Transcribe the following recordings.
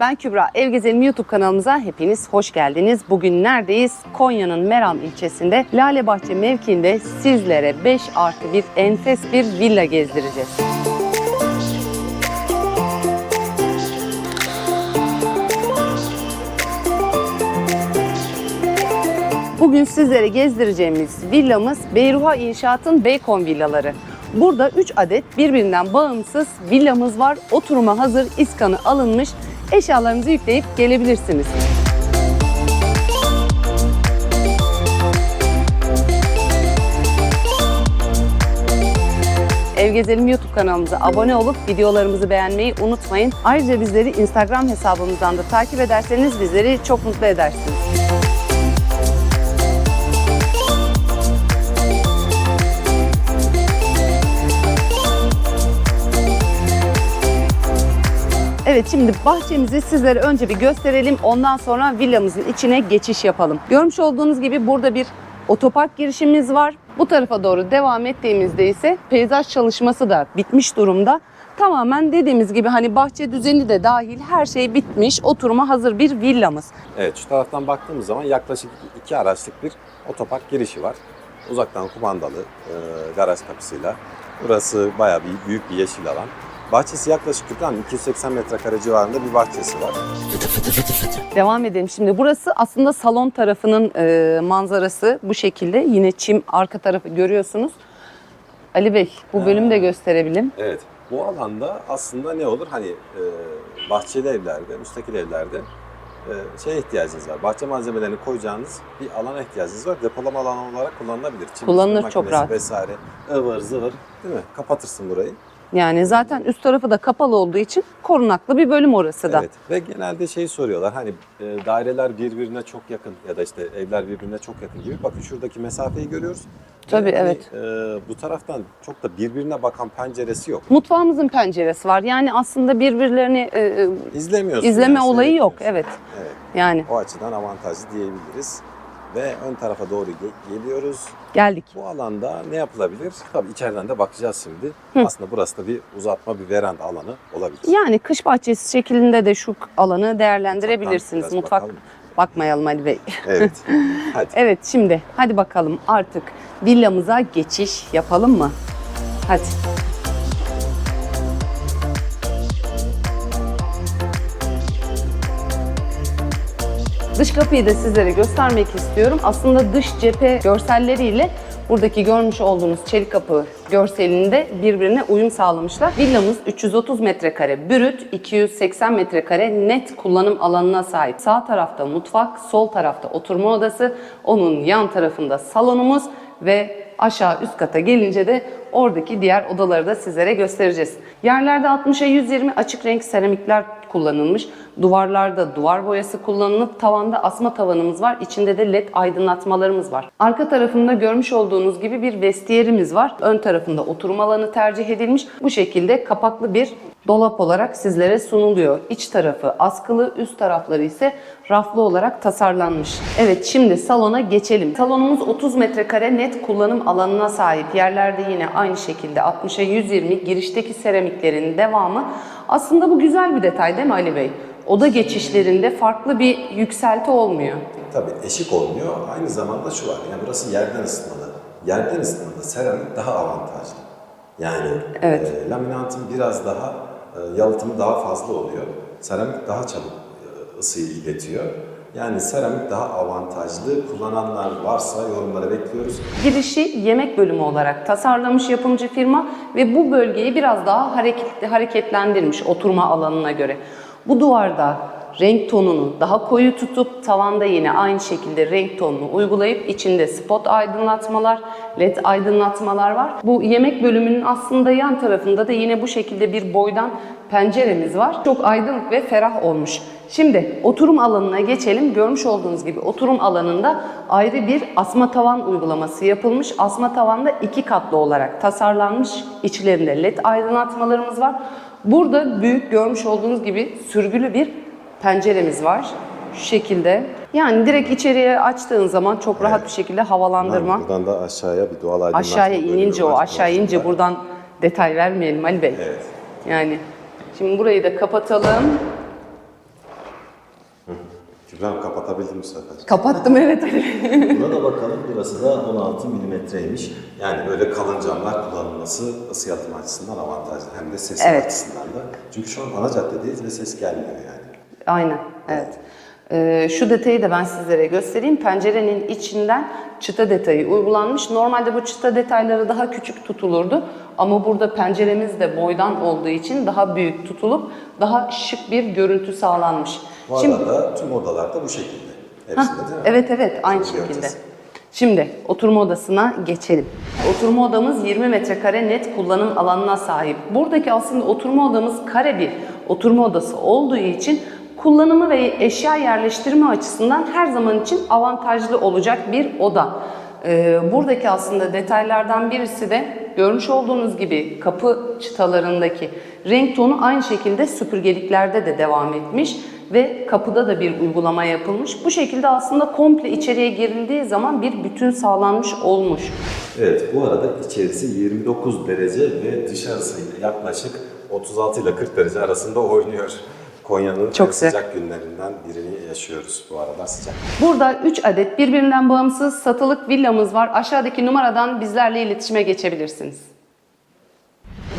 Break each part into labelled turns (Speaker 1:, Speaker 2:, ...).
Speaker 1: Ben Kübra. Ev Gezelim YouTube kanalımıza hepiniz hoş geldiniz. Bugün neredeyiz? Konya'nın Meram ilçesinde Lalebahçe mevkiinde sizlere 5 artı 1 enfes bir villa gezdireceğiz. Bugün sizlere gezdireceğimiz villamız Beyruha İnşaat'ın Beykon villaları. Burada 3 adet birbirinden bağımsız villamız var. Oturuma hazır, iskanı alınmış. Eşyalarınızı yükleyip gelebilirsiniz. Ev Gezelim YouTube kanalımıza abone olup videolarımızı beğenmeyi unutmayın. Ayrıca bizleri Instagram hesabımızdan da takip ederseniz bizleri çok mutlu edersiniz. Evet şimdi bahçemizi sizlere önce bir gösterelim. Ondan sonra villamızın içine geçiş yapalım. Görmüş olduğunuz gibi burada bir otopark girişimiz var. Bu tarafa doğru devam ettiğimizde ise peyzaj çalışması da bitmiş durumda. Tamamen dediğimiz gibi hani bahçe düzeni de dahil her şey bitmiş. Oturuma hazır bir villamız.
Speaker 2: Evet şu taraftan baktığımız zaman yaklaşık iki araçlık bir otopark girişi var. Uzaktan kumandalı e, garaj kapısıyla. Burası bayağı bir büyük bir yeşil alan. Bahçesi yaklaşık yani 280 metrekare civarında bir bahçesi var.
Speaker 1: Devam edelim. Şimdi burası aslında salon tarafının e, manzarası bu şekilde. Yine çim arka tarafı görüyorsunuz. Ali Bey bu bölümü de gösterebilirim.
Speaker 2: Evet bu alanda aslında ne olur hani e, bahçeli evlerde, müstakil evlerde e, şeye ihtiyacınız var. Bahçe malzemelerini koyacağınız bir alana ihtiyacınız var. Depolama alanı olarak kullanılabilir. Çim
Speaker 1: Kullanılır, çok
Speaker 2: makinesi
Speaker 1: rahat.
Speaker 2: Vesaire ıvır zıvır değil mi? Kapatırsın burayı.
Speaker 1: Yani zaten üst tarafı da kapalı olduğu için korunaklı bir bölüm orası da.
Speaker 2: Evet ve genelde şey soruyorlar hani e, daireler birbirine çok yakın ya da işte evler birbirine çok yakın gibi. Bakın şuradaki mesafeyi görüyoruz.
Speaker 1: Tabii,
Speaker 2: Ve hani,
Speaker 1: evet.
Speaker 2: e, bu taraftan çok da birbirine bakan penceresi yok.
Speaker 1: Mutfağımızın penceresi var. Yani aslında birbirlerini e, e,
Speaker 2: İzlemiyorsun.
Speaker 1: izleme
Speaker 2: yani,
Speaker 1: olayı yok. Evet.
Speaker 2: Evet.
Speaker 1: Yani
Speaker 2: O açıdan avantajlı diyebiliriz. Ve ön tarafa doğru ge- geliyoruz.
Speaker 1: geldik.
Speaker 2: Bu alanda ne yapılabilir? Tabii içeriden de bakacağız şimdi. Aslında burası da bir uzatma, bir veranda alanı olabilir.
Speaker 1: Yani kış bahçesi şeklinde de şu alanı değerlendirebilirsiniz.
Speaker 2: biraz
Speaker 1: Mutfak
Speaker 2: bakalım.
Speaker 1: bakmayalım Ali Bey.
Speaker 2: Evet. Hadi.
Speaker 1: Evet şimdi hadi bakalım artık villamıza geçiş yapalım mı? Hadi. Dış kapıyı da sizlere göstermek istiyorum. Aslında dış cephe görselleriyle buradaki görmüş olduğunuz çelik kapı görselinde birbirine uyum sağlamışlar. Villamız 330 metrekare brüt, 280 metrekare net kullanım alanına sahip. Sağ tarafta mutfak, sol tarafta oturma odası, onun yan tarafında salonumuz ve aşağı üst kata gelince de oradaki diğer odaları da sizlere göstereceğiz. Yerlerde 60'a 120 açık renk seramikler kullanılmış. Duvarlarda duvar boyası kullanılıp tavanda asma tavanımız var. İçinde de led aydınlatmalarımız var. Arka tarafında görmüş olduğunuz gibi bir vestiyerimiz var. Ön tarafında oturma alanı tercih edilmiş. Bu şekilde kapaklı bir dolap olarak sizlere sunuluyor. İç tarafı askılı, üst tarafları ise raflı olarak tasarlanmış. Evet şimdi salona geçelim. Salonumuz 30 metrekare net kullanım alanına sahip. Yerlerde yine aynı şekilde 60'a 120 girişteki seramiklerin devamı. Aslında bu güzel bir detay değil mi Ali Bey? Oda geçişlerinde farklı bir yükselti olmuyor.
Speaker 2: Tabii eşik olmuyor. Aynı zamanda şu var. Yani burası yerden ısıtmalı. Yerden ısıtmada seramik daha avantajlı. Yani
Speaker 1: Evet.
Speaker 2: e, laminantın biraz daha yalıtımı daha fazla oluyor. Seramik daha çabuk e, ısıyı iletiyor. Yani seramik daha avantajlı. Kullananlar varsa yorumlara bekliyoruz.
Speaker 1: Girişi yemek bölümü olarak tasarlamış yapımcı firma ve bu bölgeyi biraz daha hareketli, hareketlendirmiş oturma alanına göre. Bu duvarda renk tonunu daha koyu tutup tavanda yine aynı şekilde renk tonunu uygulayıp içinde spot aydınlatmalar, led aydınlatmalar var. Bu yemek bölümünün aslında yan tarafında da yine bu şekilde bir boydan penceremiz var. Çok aydınlık ve ferah olmuş. Şimdi oturum alanına geçelim. Görmüş olduğunuz gibi oturum alanında ayrı bir asma tavan uygulaması yapılmış. Asma tavanda iki katlı olarak tasarlanmış. İçlerinde led aydınlatmalarımız var. Burada büyük görmüş olduğunuz gibi sürgülü bir penceremiz var. Şu şekilde. Yani direkt içeriye açtığın zaman çok rahat bir şekilde havalandırma.
Speaker 2: Buradan da aşağıya bir doğal aydınlatma
Speaker 1: Aşağıya inince o aşağı inince buradan detay vermeyelim Ali Bey.
Speaker 2: Evet.
Speaker 1: Yani şimdi burayı da kapatalım.
Speaker 2: Kübra kapatabildim bu sefer.
Speaker 1: Kapattım evet Ali Bey.
Speaker 2: Buna da bakalım. Burası da 16 milimetreymiş. Yani böyle kalın camlar kullanılması ısı yalıtım açısından avantajlı. Hem de ses
Speaker 1: Evet.
Speaker 2: açısından da. Çünkü şu an ana caddedeyiz ve ses gelmiyor yani.
Speaker 1: Aynen, evet. Ee, şu detayı da ben sizlere göstereyim. Pencerenin içinden çıta detayı uygulanmış. Normalde bu çıta detayları daha küçük tutulurdu. Ama burada penceremiz de boydan olduğu için daha büyük tutulup daha şık bir görüntü sağlanmış.
Speaker 2: Bu
Speaker 1: Şimdi,
Speaker 2: arada tüm odalarda bu şekilde. Hepsinde değil mi?
Speaker 1: evet evet aynı
Speaker 2: Şimdi
Speaker 1: şekilde.
Speaker 2: göreceğiz.
Speaker 1: Şimdi oturma odasına geçelim. Oturma odamız 20 metrekare net kullanım alanına sahip. Buradaki aslında oturma odamız kare bir oturma odası olduğu için kullanımı ve eşya yerleştirme açısından her zaman için avantajlı olacak bir oda. Ee, buradaki aslında detaylardan birisi de görmüş olduğunuz gibi kapı çıtalarındaki renk tonu aynı şekilde süpürgeliklerde de devam etmiş ve kapıda da bir uygulama yapılmış. Bu şekilde aslında komple içeriye girildiği zaman bir bütün sağlanmış olmuş.
Speaker 2: Evet bu arada içerisi 29 derece ve dışarısı yaklaşık 36 ile 40 derece arasında oynuyor. Konya'nın
Speaker 1: Çok sıcak.
Speaker 2: sıcak günlerinden birini yaşıyoruz bu arada sıcak.
Speaker 1: Burada 3 adet birbirinden bağımsız satılık villamız var. Aşağıdaki numaradan bizlerle iletişime geçebilirsiniz.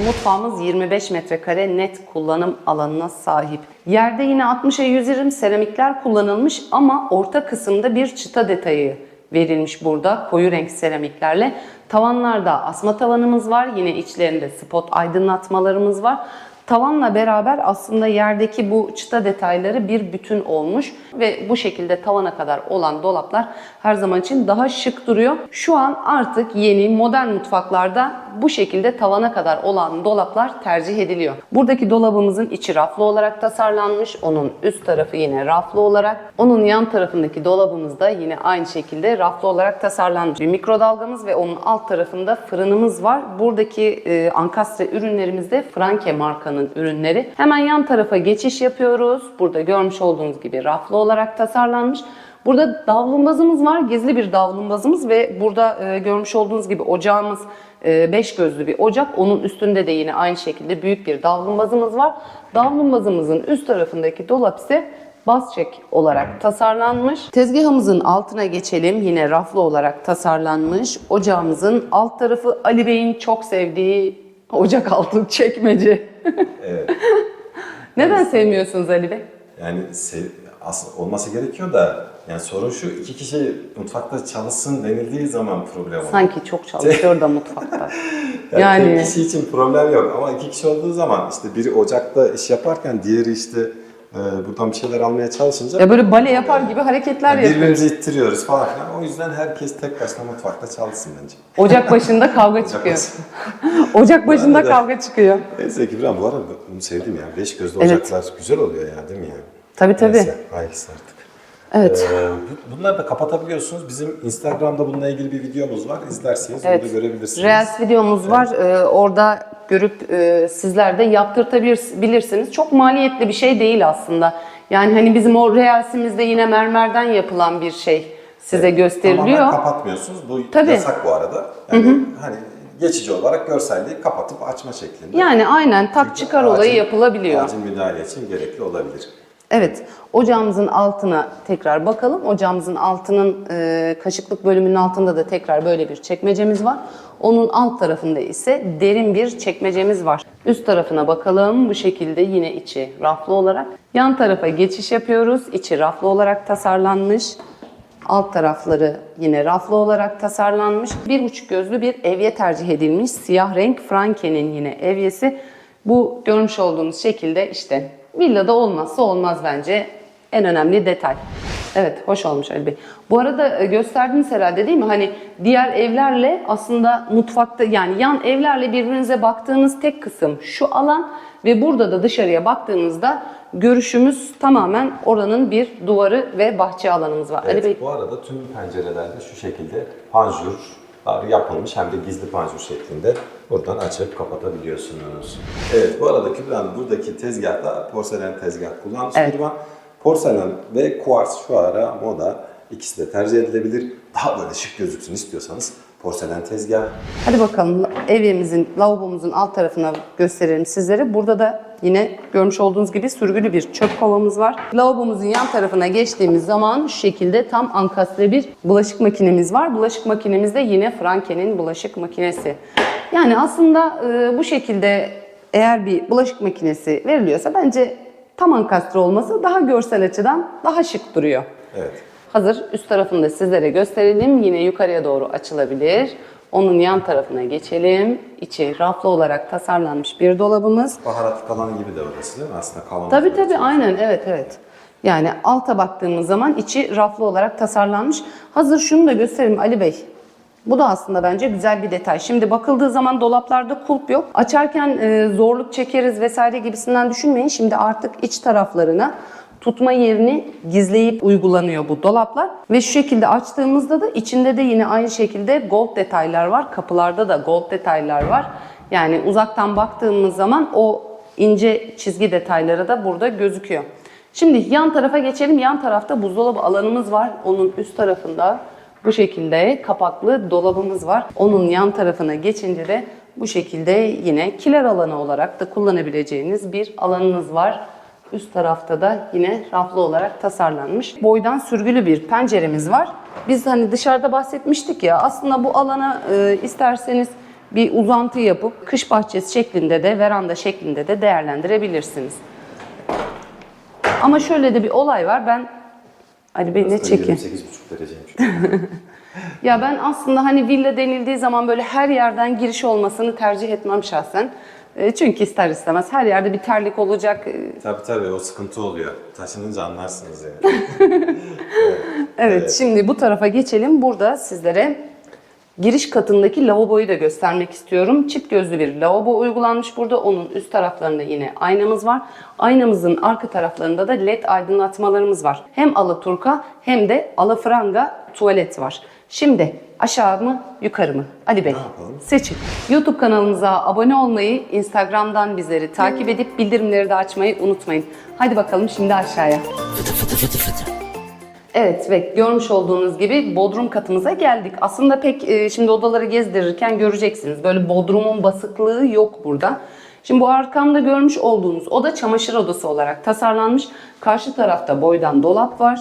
Speaker 1: Mutfağımız 25 metrekare net kullanım alanına sahip. Yerde yine 60'a 120 seramikler kullanılmış ama orta kısımda bir çıta detayı verilmiş burada koyu renk seramiklerle. Tavanlarda asma tavanımız var. Yine içlerinde spot aydınlatmalarımız var. Tavanla beraber aslında yerdeki bu çıta detayları bir bütün olmuş ve bu şekilde tavana kadar olan dolaplar her zaman için daha şık duruyor. Şu an artık yeni modern mutfaklarda bu şekilde tavana kadar olan dolaplar tercih ediliyor. Buradaki dolabımızın içi raflı olarak tasarlanmış. Onun üst tarafı yine raflı olarak. Onun yan tarafındaki dolabımız da yine aynı şekilde raflı olarak tasarlanmış. Bir mikrodalgamız ve onun alt tarafında fırınımız var. Buradaki e, ankastre ürünlerimiz de Franke markanın ürünleri. Hemen yan tarafa geçiş yapıyoruz. Burada görmüş olduğunuz gibi raflı olarak tasarlanmış. Burada davlumbazımız var. Gizli bir davlumbazımız ve burada e, görmüş olduğunuz gibi ocağımız e, beş gözlü bir ocak. Onun üstünde de yine aynı şekilde büyük bir davlumbazımız var. Davlumbazımızın üst tarafındaki dolap ise bas çek olarak tasarlanmış. Tezgahımızın altına geçelim. Yine raflı olarak tasarlanmış. Ocağımızın alt tarafı Ali Bey'in çok sevdiği ocak altı çekmece.
Speaker 2: Evet.
Speaker 1: Neden sevmiyorsunuz Ali Bey?
Speaker 2: Yani sev- aslında olması gerekiyor da yani sorun şu iki kişi mutfakta çalışsın denildiği zaman problem oluyor.
Speaker 1: Sanki çok çalışıyor da mutfakta.
Speaker 2: Yani,
Speaker 1: Yani-
Speaker 2: tek kişi için problem yok ama iki kişi olduğu zaman işte biri ocakta iş yaparken diğeri işte e, buradan bir şeyler almaya çalışınca
Speaker 1: Ya böyle bale yapar gibi hareketler
Speaker 2: yani
Speaker 1: yapıyor.
Speaker 2: birbirimizi ittiriyoruz falan filan. O yüzden herkes tek başına mutfakta çalışsın bence.
Speaker 1: Ocak başında kavga çıkıyor. Ocak başında
Speaker 2: arada-
Speaker 1: kavga çıkıyor.
Speaker 2: Neyse Kübra bu arada bunu sevdim ya. Beş gözlü
Speaker 1: Evet.
Speaker 2: ocaklar güzel oluyor ya değil mi ya?
Speaker 1: Tabii tabii.
Speaker 2: Neyse hayırlısı artık.
Speaker 1: Evet.
Speaker 2: Ee, bu- bunları da kapatabiliyorsunuz. Bizim Instagram'da bununla ilgili bir videomuz var. İzlerseniz
Speaker 1: Evet.
Speaker 2: onu da görebilirsiniz.
Speaker 1: Reels videomuz var. Ee, orada görüp e, sizler de yaptırtabilirsiniz. Çok maliyetli bir şey değil aslında. Yani hani bizim o Reels'imizde yine mermerden yapılan bir şey size gösteriliyor.
Speaker 2: Tamamen kapatmıyorsunuz. Bu
Speaker 1: Tabii.
Speaker 2: yasak bu arada. Yani hani geçici olarak görselliği kapatıp açma şeklinde.
Speaker 1: Yani aynen tak çıkar olayı
Speaker 2: Acil-
Speaker 1: yapılabiliyor.
Speaker 2: Acil müdahale için gerekli olabilir.
Speaker 1: Evet, ocağımızın altına tekrar bakalım. Ocağımızın altının e, kaşıklık bölümünün altında da tekrar böyle bir çekmecemiz var. Onun alt tarafında ise derin bir çekmecemiz var. Üst tarafına bakalım. Bu şekilde yine içi raflı olarak. Yan tarafa geçiş yapıyoruz. İçi raflı olarak tasarlanmış. Alt tarafları yine raflı olarak tasarlanmış. Bir buçuk gözlü bir evye tercih edilmiş. Siyah renk Franke'nin yine evyesi. Bu görmüş olduğunuz şekilde işte villada olmazsa olmaz bence. En önemli detay. Evet, hoş olmuş Ali Bey. Bu arada e, gösterdiniz herhalde değil mi? Hani diğer evlerle aslında mutfakta yani yan evlerle birbirinize baktığınız tek kısım şu alan ve burada da dışarıya baktığımızda görüşümüz tamamen oranın bir duvarı ve bahçe alanımız var. Ali
Speaker 2: Evet,
Speaker 1: Bey
Speaker 2: bu arada tüm pencerelerde şu şekilde panjurlar yapılmış hem de gizli panjur şeklinde buradan açıp kapatabiliyorsunuz. Evet bu arada Kübra Hanım buradaki tezgahta porselen tezgah kullanmış
Speaker 1: Evet.
Speaker 2: evet. Porselen ve kuars şu ara moda. İkisi de tercih edilebilir. Daha böyle şık gözüksün istiyorsanız porselen tezgah.
Speaker 1: Hadi bakalım evimizin, lavabomuzun alt tarafına gösterelim sizlere. Burada da yine görmüş olduğunuz gibi sürgülü bir çöp kovamız var. Lavabomuzun yan tarafına geçtiğimiz zaman şu şekilde tam ankastre bir bulaşık makinemiz var. Bulaşık makinemiz de yine Franken'in bulaşık makinesi. Yani aslında e, bu şekilde eğer bir bulaşık makinesi veriliyorsa bence tam ankastre olması daha görsel açıdan daha şık duruyor.
Speaker 2: Evet.
Speaker 1: Hazır üst tarafını da sizlere gösterelim. Yine yukarıya doğru açılabilir. Onun yan tarafına geçelim. İçi raflı olarak tasarlanmış bir dolabımız.
Speaker 2: Baharat kalanı gibi de orası değil mi? Aslında kavanoz.
Speaker 1: Tabii
Speaker 2: gibi.
Speaker 1: tabii aynen evet evet. Yani alta baktığımız zaman içi raflı olarak tasarlanmış. Hazır şunu da göstereyim Ali Bey. Bu da aslında bence güzel bir detay. Şimdi bakıldığı zaman dolaplarda kulp yok. Açarken e, zorluk çekeriz vesaire gibisinden düşünmeyin. Şimdi artık iç taraflarına tutma yerini gizleyip uygulanıyor bu dolaplar. Ve şu şekilde açtığımızda da içinde de yine aynı şekilde gold detaylar var. Kapılarda da gold detaylar var. Yani uzaktan baktığımız zaman o ince çizgi detayları da burada gözüküyor. Şimdi yan tarafa geçelim. Yan tarafta buzdolabı alanımız var. Onun üst tarafında bu şekilde kapaklı dolabımız var. Onun yan tarafına geçince de bu şekilde yine kiler alanı olarak da kullanabileceğiniz bir alanınız var. Üst tarafta da yine raflı olarak tasarlanmış. Boydan sürgülü bir penceremiz var. Biz hani dışarıda bahsetmiştik ya aslında bu alana e, isterseniz bir uzantı yapıp kış bahçesi şeklinde de veranda şeklinde de değerlendirebilirsiniz. Ama şöyle de bir olay var. Ben Ali Bey ne çekeyim?
Speaker 2: 28,5 dereceymiş.
Speaker 1: Ya ben aslında hani villa denildiği zaman böyle her yerden giriş olmasını tercih etmem şahsen. E, Çünkü ister istemez her yerde bir terlik olacak. E,
Speaker 2: tabii tabii o sıkıntı oluyor. Taşınınca anlarsınız yani.
Speaker 1: Evet, şimdi bu tarafa geçelim. Burada sizlere giriş katındaki lavaboyu da göstermek istiyorum. Çift gözlü bir lavabo uygulanmış burada. Onun üst taraflarında yine aynamız var. Aynamızın arka taraflarında da led aydınlatmalarımız var. Hem alaturka hem de alafranga tuvalet var. Şimdi aşağı mı yukarı mı? Ali Bey seçin. YouTube kanalımıza abone olmayı, Instagram'dan bizleri takip edip bildirimleri de açmayı unutmayın. Hadi bakalım şimdi aşağıya. Evet ve görmüş olduğunuz gibi bodrum katımıza geldik. Aslında pek e, şimdi odaları gezdirirken göreceksiniz. Böyle bodrumun basıklığı yok burada. Şimdi bu arkamda görmüş olduğunuz oda çamaşır odası olarak tasarlanmış. Karşı tarafta boydan dolap var.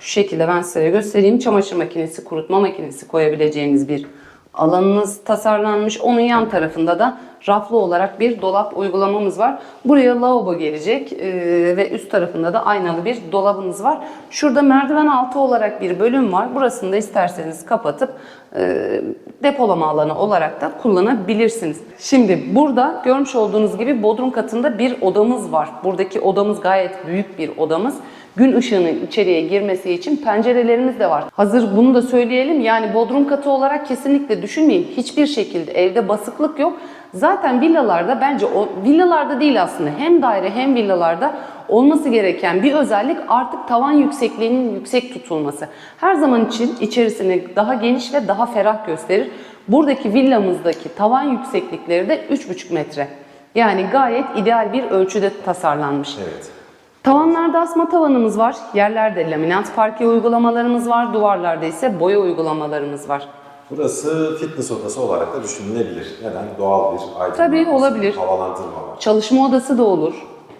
Speaker 1: Şu şekilde ben size göstereyim. Çamaşır makinesi, kurutma makinesi koyabileceğiniz bir alanınız tasarlanmış. Onun yan tarafında da raflı olarak bir dolap uygulamamız var. Buraya lavabo gelecek ee, ve üst tarafında da aynalı bir dolabınız var. Şurada merdiven altı olarak bir bölüm var. Burasını da isterseniz kapatıp e, depolama alanı olarak da kullanabilirsiniz. Şimdi burada görmüş olduğunuz gibi bodrum katında bir odamız var. Buradaki odamız gayet büyük bir odamız. Gün ışığının içeriye girmesi için pencerelerimiz de var. Hazır bunu da söyleyelim. Yani bodrum katı olarak kesinlikle düşünmeyin. Hiçbir şekilde evde basıklık yok. Zaten villalarda bence o villalarda değil aslında hem daire hem villalarda olması gereken bir özellik artık tavan yüksekliğinin yüksek tutulması. Her zaman için içerisini daha geniş ve daha ferah gösterir. Buradaki villamızdaki tavan yükseklikleri de 3,5 metre. Yani gayet ideal bir ölçüde tasarlanmış.
Speaker 2: Evet.
Speaker 1: Tavanlarda asma tavanımız var. Yerlerde laminat parke uygulamalarımız var. Duvarlarda ise boya uygulamalarımız var.
Speaker 2: Burası fitness odası olarak da düşünülebilir. Neden? Doğal bir aydınlatma.
Speaker 1: Tabii, olabilir.
Speaker 2: Havalandırma var.
Speaker 1: Çalışma odası da olur.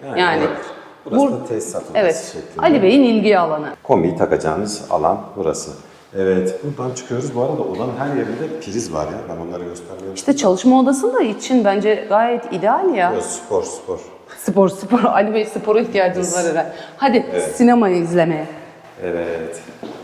Speaker 2: Yani,
Speaker 1: Yani,
Speaker 2: olabilir. Burası
Speaker 1: bur-
Speaker 2: da tesisat odası
Speaker 1: evet.
Speaker 2: şeklinde.
Speaker 1: Ali Bey'in ilgi alanı.
Speaker 2: Kombiyi takacağınız alan burası. Evet, buradan çıkıyoruz. Bu arada odanın her yerinde priz var ya. Ben onları göstermiyorum.
Speaker 1: İşte çalışma odası da için bence gayet ideal ya.
Speaker 2: Yok, spor, spor.
Speaker 1: Spor spor. Ali Bey spora ihtiyacınız var herhalde. Hadi sinemayı izlemeye.
Speaker 2: Evet.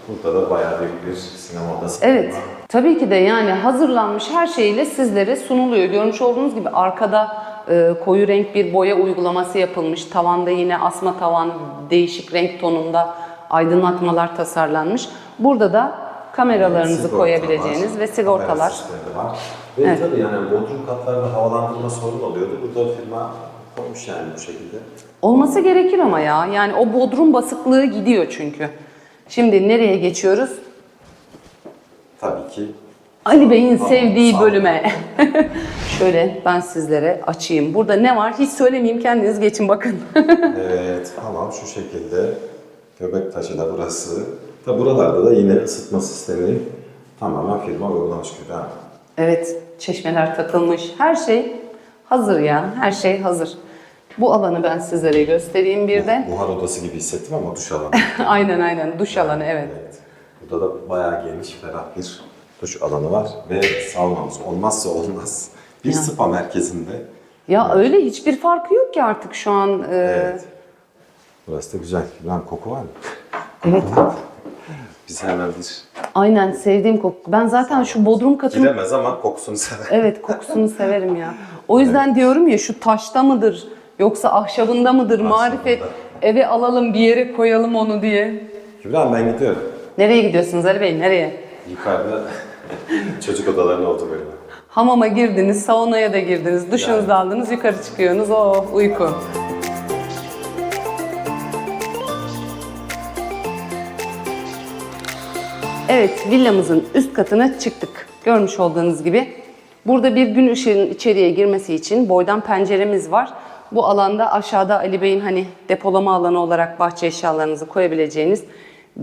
Speaker 2: Burada da bayağı büyük bir sinema odası
Speaker 1: Evet.
Speaker 2: var.
Speaker 1: Tabii ki de yani hazırlanmış her şeyle sizlere sunuluyor. Görmüş olduğunuz gibi arkada e, koyu renk bir boya uygulaması yapılmış. Tavanda yine asma tavan değişik renk tonunda aydınlatmalar tasarlanmış. Burada da kameralarınızı
Speaker 2: Sigorta
Speaker 1: koyabileceğiniz
Speaker 2: var,
Speaker 1: ve sigortalar.
Speaker 2: kamera sistemi var. Ve tabii yani bodrum katlarda havalandırma sorunu oluyordu. Burada firma koymuş yani bu şekilde.
Speaker 1: Olması gerekir ama ya. Yani o bodrum basıklığı gidiyor çünkü. Şimdi nereye geçiyoruz?
Speaker 2: Tabii ki
Speaker 1: Ali Bey'in
Speaker 2: Tamam,
Speaker 1: sevdiği
Speaker 2: sağ
Speaker 1: bölüme. Şöyle ben sizlere açayım. Burada ne var? Hiç söylemeyeyim kendiniz geçin bakın.
Speaker 2: Evet, tamam şu şekilde. Göbek taşı da burası. Tabi buralarda da yine ısıtma sistemi tamamen firma uygulamış gibi.
Speaker 1: evet, çeşmeler takılmış. Her şey hazır ya. Her şey hazır. Bu alanı ben sizlere göstereyim bir de.
Speaker 2: Buhar odası gibi hissettim ama duş alanı.
Speaker 1: aynen aynen duş alanı evet.
Speaker 2: evet. Burada da bayağı geniş, ferah bir duş alanı var ve saunamız olmazsa olmaz. Bir
Speaker 1: Ya.
Speaker 2: spa merkezinde.
Speaker 1: Ya öyle hiçbir farkı yok ki artık şu an. e,
Speaker 2: Evet. Burası da güzel. Lan koku var mı?
Speaker 1: evet.
Speaker 2: Biz hemen bir
Speaker 1: Aynen sevdiğim koku. Ben zaten şu bodrum katını
Speaker 2: giremez ama kokusunu sever.
Speaker 1: evet kokusunu severim ya. O yüzden diyorum ya şu taşta mıdır yoksa ahşabında mıdır marifet eve alalım bir yere koyalım onu diye.
Speaker 2: Kübra ben gidiyorum.
Speaker 1: Nereye gidiyorsunuz Ali Bey? Nereye?
Speaker 2: Yukarıda çocuk odalarının olduğu bölüme.
Speaker 1: Hamama girdiniz, saunaya da girdiniz, duşunuzu da aldınız, yukarı çıkıyorsunuz. O uyku. Evet, villamızın üst katına çıktık. Görmüş olduğunuz gibi. Burada bir gün ışığının içeriye girmesi için boydan penceremiz var. Bu alanda aşağıda Ali Bey'in hani depolama alanı olarak bahçe eşyalarınızı koyabileceğiniz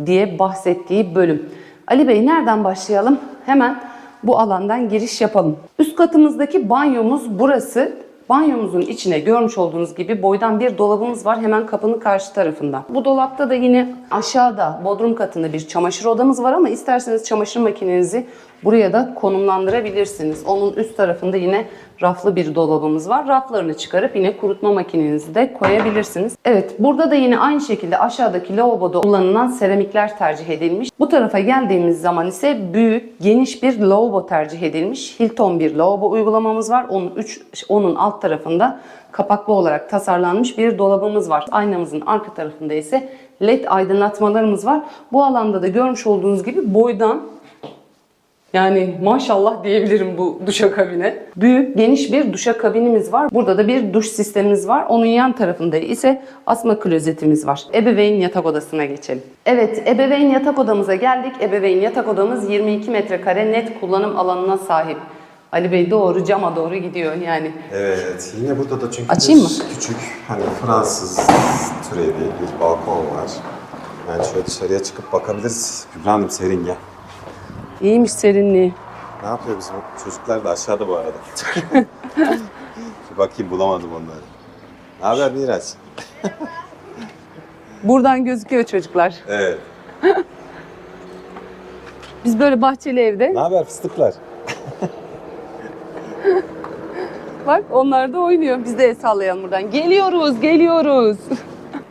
Speaker 1: diye bahsettiği bölüm. Ali Bey nereden başlayalım? Hemen bu alandan giriş yapalım. Üst katımızdaki banyomuz burası. Banyomuzun içine görmüş olduğunuz gibi boydan bir dolabımız var hemen kapının karşı tarafında. Bu dolapta da yine aşağıda bodrum katında bir çamaşır odamız var ama isterseniz çamaşır makinenizi buraya da konumlandırabilirsiniz. Onun üst tarafında yine raflı bir dolabımız var. Raflarını çıkarıp yine kurutma makinenizi de koyabilirsiniz. Evet burada da yine aynı şekilde aşağıdaki lavaboda kullanılan seramikler tercih edilmiş. Bu tarafa geldiğimiz zaman ise büyük, geniş bir lavabo tercih edilmiş. Hilton bir lavabo uygulamamız var. Onun, üç, onun alt tarafında kapaklı olarak tasarlanmış bir dolabımız var. Aynamızın arka tarafında ise led aydınlatmalarımız var. Bu alanda da görmüş olduğunuz gibi boydan yani maşallah diyebilirim bu duşakabine. Büyük, geniş bir duşakabinimiz var. Burada da bir duş sistemimiz var. Onun yan tarafında ise asma klozetimiz var. Ebeveyn yatak odasına geçelim. Evet, ebeveyn yatak odamıza geldik. Ebeveyn yatak odamız 22 metrekare net kullanım alanına sahip. Ali Bey doğru cama doğru gidiyor yani.
Speaker 2: Evet, yine burada da çünkü
Speaker 1: Açayım mı?
Speaker 2: küçük hani Fransız türevi bir balkon var. Yani şöyle dışarıya çıkıp bakabiliriz. Kübra Hanım serin gel.
Speaker 1: İyiymiş serinliği.
Speaker 2: Ne yapıyor bizim çocuklar da aşağıda bu arada. bir bakayım bulamadım onları. Ne haber Miraç?
Speaker 1: Buradan gözüküyor çocuklar.
Speaker 2: Evet.
Speaker 1: Biz böyle bahçeli evde.
Speaker 2: Ne haber fıstıklar?
Speaker 1: Bak onlar da oynuyor. Biz de el sallayalım buradan. Geliyoruz, geliyoruz.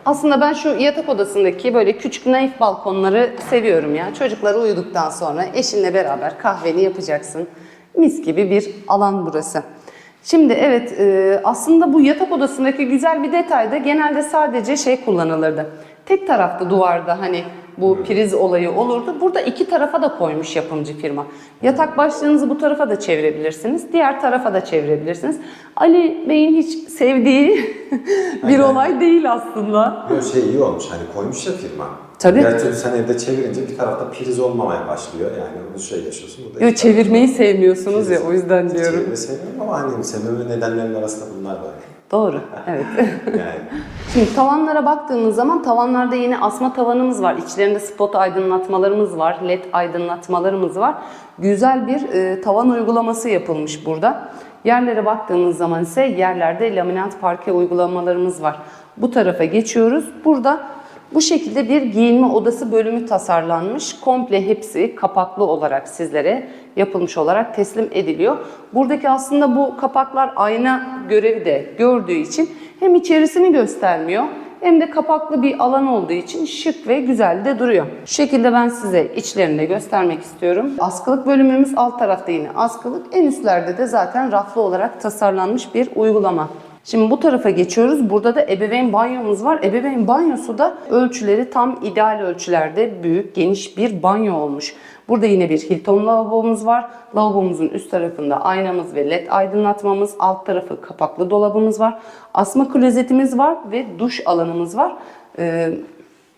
Speaker 1: Aslında ben şu yatak odasındaki böyle küçük naif balkonları seviyorum ya. Çocuklar uyuduktan sonra eşinle beraber kahveni yapacaksın. Mis gibi bir alan burası. Şimdi evet e, aslında bu yatak odasındaki güzel bir detay da genelde sadece şey kullanılırdı. Tek tarafta duvarda hani bu priz olayı olurdu. Burada iki tarafa da koymuş yapımcı firma. Yatak başlığınızı bu tarafa da çevirebilirsiniz. Diğer tarafa da çevirebilirsiniz. Ali Bey'in hiç sevdiği bir olay değil aslında.
Speaker 2: Böyle şey iyi olmuş hani koymuş ya firma.
Speaker 1: Tabii.
Speaker 2: Diğer türlü sen evde çevirince bir tarafta priz olmamaya başlıyor. Yani bu şey yaşıyorsun. Bu da
Speaker 1: Yo, çevirmeyi sevmiyorsunuz ya o yüzden diyorum.
Speaker 2: Çevirmeyi sevmiyorum ama hani sevmeme nedenlerinin arasında bunlar var.
Speaker 1: Doğru, evet.
Speaker 2: Yani
Speaker 1: Şimdi tavanlara baktığımız zaman tavanlarda yine asma tavanımız var. İçlerinde spot aydınlatmalarımız var, led aydınlatmalarımız var. Güzel bir e, tavan uygulaması yapılmış burada. Yerlere baktığımız zaman ise yerlerde laminat parke uygulamalarımız var. Bu tarafa geçiyoruz. Burada bu şekilde bir giyinme odası bölümü tasarlanmış. Komple hepsi kapaklı olarak sizlere yapılmış olarak teslim ediliyor. Buradaki aslında bu kapaklar ayna görevi de gördüğü için hem içerisini göstermiyor hem de kapaklı bir alan olduğu için şık ve güzel de duruyor. Şu şekilde ben size içlerini de göstermek istiyorum. Askılık bölümümüz alt tarafta yine askılık. En üstlerde de zaten raflı olarak tasarlanmış bir uygulama. Şimdi bu tarafa geçiyoruz. Burada da ebeveyn banyomuz var. Ebeveyn banyosu da ölçüleri tam ideal ölçülerde büyük, geniş bir banyo olmuş. Burada yine bir Hilton lavabomuz var. Lavabomuzun üst tarafında aynamız ve led aydınlatmamız, alt tarafı kapaklı dolabımız var. Asma klozetimiz var ve duş alanımız var. Ee,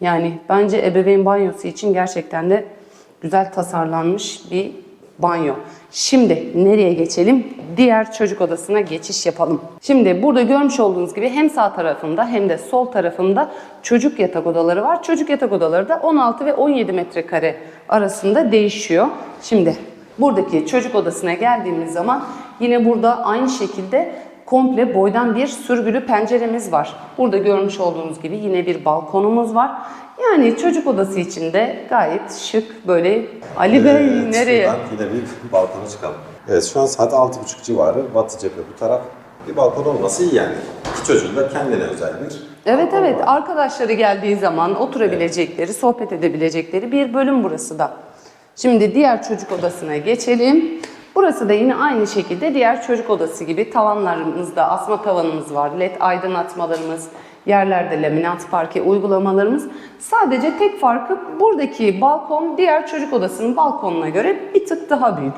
Speaker 1: yani bence ebeveyn banyosu için gerçekten de güzel tasarlanmış bir banyo. Şimdi nereye geçelim? Diğer çocuk odasına geçiş yapalım. Şimdi burada görmüş olduğunuz gibi hem sağ tarafında hem de sol tarafında çocuk yatak odaları var. Çocuk yatak odaları da 16 ve 17 metrekare arasında değişiyor. Şimdi buradaki çocuk odasına geldiğimiz zaman yine burada aynı şekilde komple boydan bir sürgülü penceremiz var. Burada görmüş olduğunuz gibi yine bir balkonumuz var. Yani çocuk odası içinde gayet şık böyle Ali Bey
Speaker 2: Evet,
Speaker 1: nereye?
Speaker 2: yine bir balkona çıkalım. Evet şu an saat 6.30 civarı. Batı cephe bu taraf. Bir balkon olması iyi yani. İki çocuğun da kendine özel bir
Speaker 1: Evet evet
Speaker 2: var.
Speaker 1: arkadaşları geldiği zaman oturabilecekleri, sohbet edebilecekleri bir bölüm burası da. Şimdi diğer çocuk odasına geçelim. Burası da yine aynı şekilde diğer çocuk odası gibi tavanlarımızda asma tavanımız var. LED aydınlatmalarımız, yerlerde laminat parke uygulamalarımız. Sadece tek farkı buradaki balkon diğer çocuk odasının balkonuna göre bir tık daha büyük.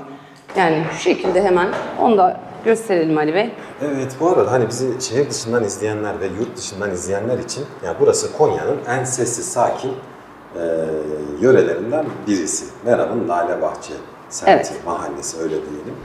Speaker 1: Yani şu şekilde hemen onu da gösterelim Ali Bey.
Speaker 2: Evet bu arada hani bizi şehir dışından izleyenler ve yurt dışından izleyenler için yani burası Konya'nın en sessiz sakin e, yörelerinden birisi. Merhab'ın Lale Bahçe semti,
Speaker 1: Evet.
Speaker 2: mahallesi öyle diyelim.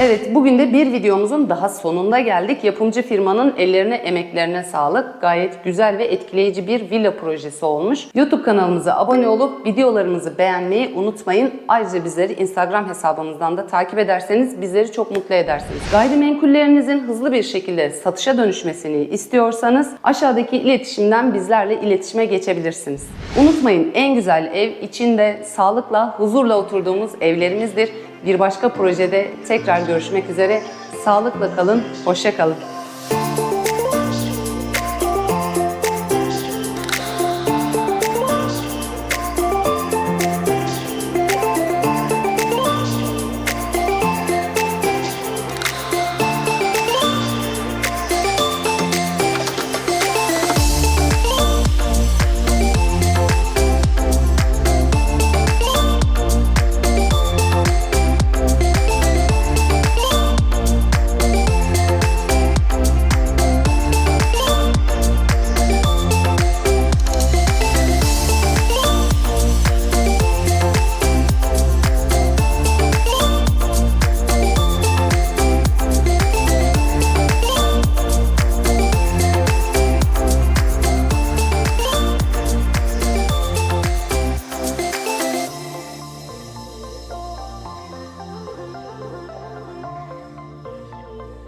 Speaker 1: Evet, bugün de bir videomuzun daha sonunda geldik. Yapımcı firmanın ellerine, emeklerine sağlık. Gayet güzel ve etkileyici bir villa projesi olmuş. YouTube kanalımıza abone olup videolarımızı beğenmeyi unutmayın. Ayrıca bizleri Instagram hesabımızdan da takip ederseniz bizleri çok mutlu edersiniz. Gayrimenkullerinizin hızlı bir şekilde satışa dönüşmesini istiyorsanız aşağıdaki iletişimden bizlerle iletişime geçebilirsiniz. Unutmayın en güzel ev içinde sağlıkla, huzurla oturduğumuz evlerimizdir. Bir başka projede tekrar görüşmek üzere. Sağlıkla kalın, hoşça kalın.